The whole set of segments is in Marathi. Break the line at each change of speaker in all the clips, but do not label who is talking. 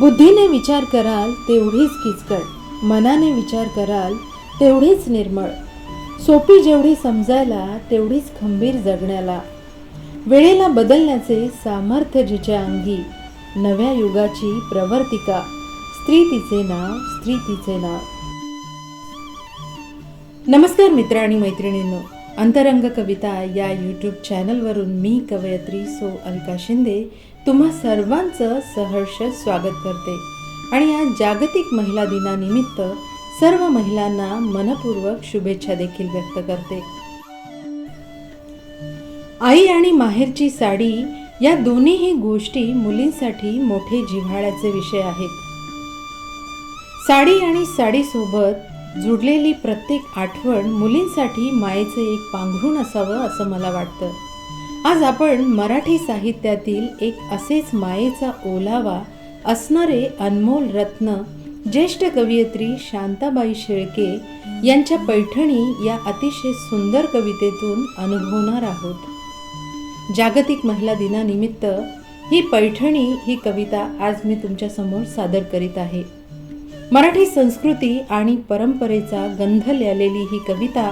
बुद्धीने विचार कराल तेवढीच किचकट मनाने विचार कराल तेवढीच निर्मळ. सोपी जेवढी समजायला तेवढीच खंबीर जगण्याला. वेळेला बदलण्याचे सामर्थ्य जिच्या अंगी नव्या युगाची प्रवर्तिका. स्त्री तिचे नाव स्त्री तिचे नाव. नमस्कार मित्र आणि मैत्रिणींनो. अंतरंग कविता या यूट्यूब चॅनलवरून मी कवयत्री सो अलका शिंदे तुम्हा सर्वांचं सहर्ष स्वागत करते. आणि या जागतिक महिला दिनानिमित्त सर्व महिलांना मनपूर्वक शुभेच्छा देखील व्यक्त करते. आई आणि माहेरची साडी या दोन्हीही गोष्टी मुलींसाठी मोठे जिव्हाळ्याचे विषय आहेत. साडी आणि साडीसोबत जुडलेली प्रत्येक आठवण मुलींसाठी मायेचं एक पांघरून असावं असं मला वाटतं. आज आपण मराठी साहित्यातील एक असेच मायेचा ओलावा असणारे अनमोल रत्न ज्येष्ठ कवयित्री शांताबाई शेळके यांच्या पैठणी या अतिशय सुंदर कवितेतून अनुभवणार आहोत. जागतिक महिला दिनानिमित्त ही पैठणी ही कविता आज मी तुमच्यासमोर सादर करीत आहे. मराठी संस्कृती आणि परंपरेचा गंध ल्यालेली ही कविता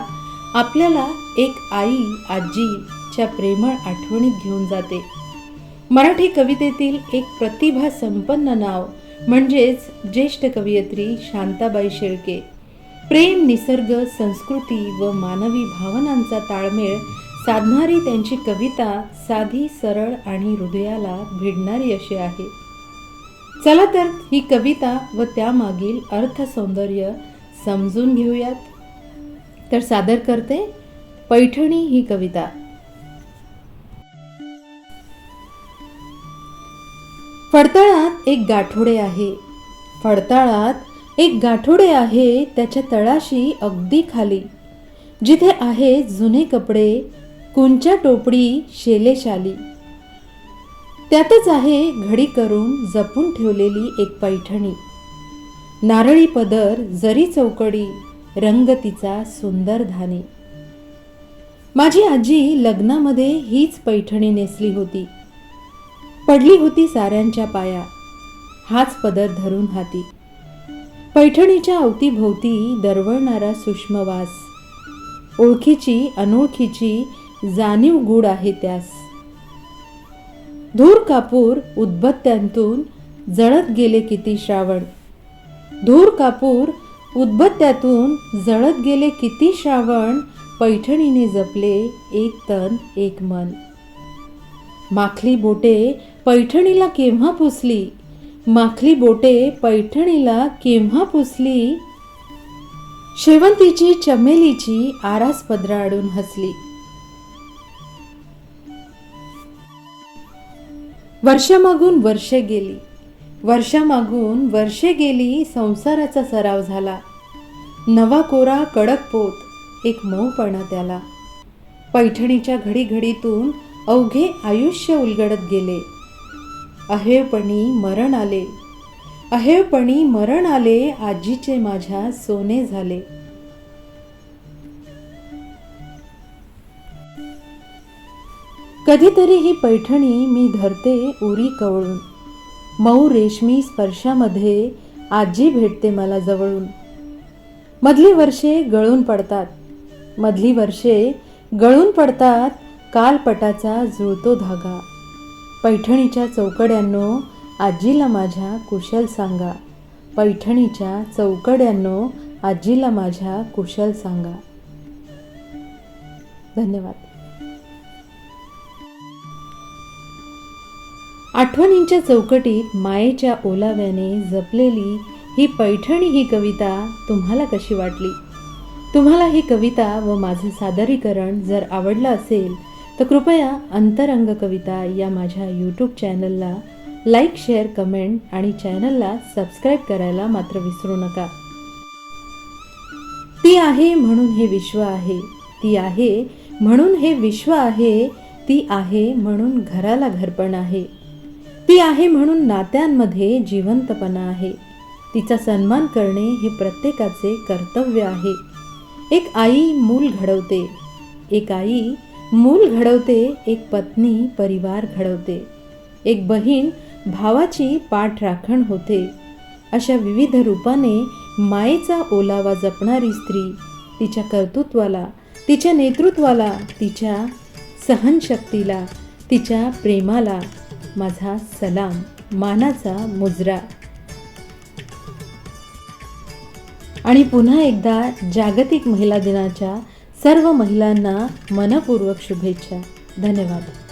आपल्याला एक आई आजी च्या प्रेमळ आठवणीत घेऊन जाते. मराठी कवितेतील एक प्रतिभा संपन्न नाव म्हणजेच ज्येष्ठ कवयित्री शांताबाई शेळके. प्रेम निसर्ग संस्कृती व मानवी भावनांचा ताळमेळ साधणारी त्यांची कविता साधी सरळ आणि हृदयाला भिडणारी अशी आहे. चला तर ही कविता व त्यामागील अर्थसौंदर्य समजून घेऊयात. तर सादर करते पैठणी ही कविता. फडतळात एक गाठोडे आहे. फडताळात एक गाठोडे आहे त्याच्या तळाशी अगदी खाली. जिथे आहे जुने कपडे कुंच्या टोपडी शेलेशाली. त्यातच आहे घडी करून जपून ठेवलेली एक पैठणी. नारळी पदर जरी चौकडी रंग तिचा सुंदर धानी. माझी आजी लग्नामध्ये हीच पैठणी नेसली होती. पडली होती साऱ्यांच्या पाया. हाच पदर धरून हाती. पैठणीच्या अवतीभोवती दरवळणारा सूक्ष्मवास ओळखीची अनोळखीची जाणीव गूढ आहे त्यास. धूर कापूर उद्बत्त्यांतून जळत गेले किती श्रावण. धूर कापूर उद्बत्त्यातून जळत गेले किती श्रावण पैठणीने जपले एक तन एक मन. माखली बोटे पैठणीला केव्हा पुसली? माखली बोटे पैठणीला केव्हा पुसली? शेवंतीची चमेलीची आरास पदराडून हसली. वर्षामागून वर्षे गेली. वर्षामागून वर्षे गेली संसाराचा सराव झाला. नवा कोरा कडक पोत एक मऊपणा त्याला. पैठणीच्या घडीघडीतून अवघे आयुष्य उलगडत गेले. अहेपणी मरण आले. अहेपणी मरण आले आजीचे माझ्या सोने झाले. कधीतरी ही पैठणी मी धरते उरी कवळून. मऊ रेशमी स्पर्शामध्ये आजी भेटते मला जवळून. मधली वर्षे गळून पडतात. मधली वर्षे गळून पडतात कालपटाचा जुळतो धागा. पैठणीच्या चौकड्यांनो आजीला माझ्या कुशल सांगा. पैठणीच्या चौकड्यांनो आजीला माझ्या कुशल सांगा. धन्यवाद. आठवणींच्या चौकटीत मायेच्या ओलाव्याने जपलेली ही पैठणी ही कविता तुम्हाला कशी वाटली? तुम्हाला ही कविता व माझं सादरीकरण जर आवडलं असेल तर कृपया अंतरंग कविता या माझ्या यूट्यूब चॅनलला लाईक शेअर कमेंट आणि चॅनलला सबस्क्राईब करायला मात्र विसरू नका. ती आहे म्हणून हे विश्व आहे ती आहे म्हणून हे विश्व आहे ती आहे म्हणून घराला घरपण आहे. ती आहे म्हणून नात्यांमध्ये जिवंतपणा आहे. तिचा सन्मान करणे हे प्रत्येकाचे कर्तव्य आहे. एक आई मूल घडवते एक आई मूल घडवते एक पत्नी परिवार घडवते. एक बहीण भावाची पाठ राखण होते. अशा विविध रूपाने मायेचा ओलावा जपणारी स्त्री तिच्या कर्तृत्वाला तिच्या नेतृत्वाला तिच्या सहनशक्तीला तिच्या प्रेमाला माझा सलाम मानाचा मुजरा. आणि पुन्हा एकदा जागतिक महिला दिनाच्या सर्व महिलांना मनपूर्वक शुभेच्छा. धन्यवाद.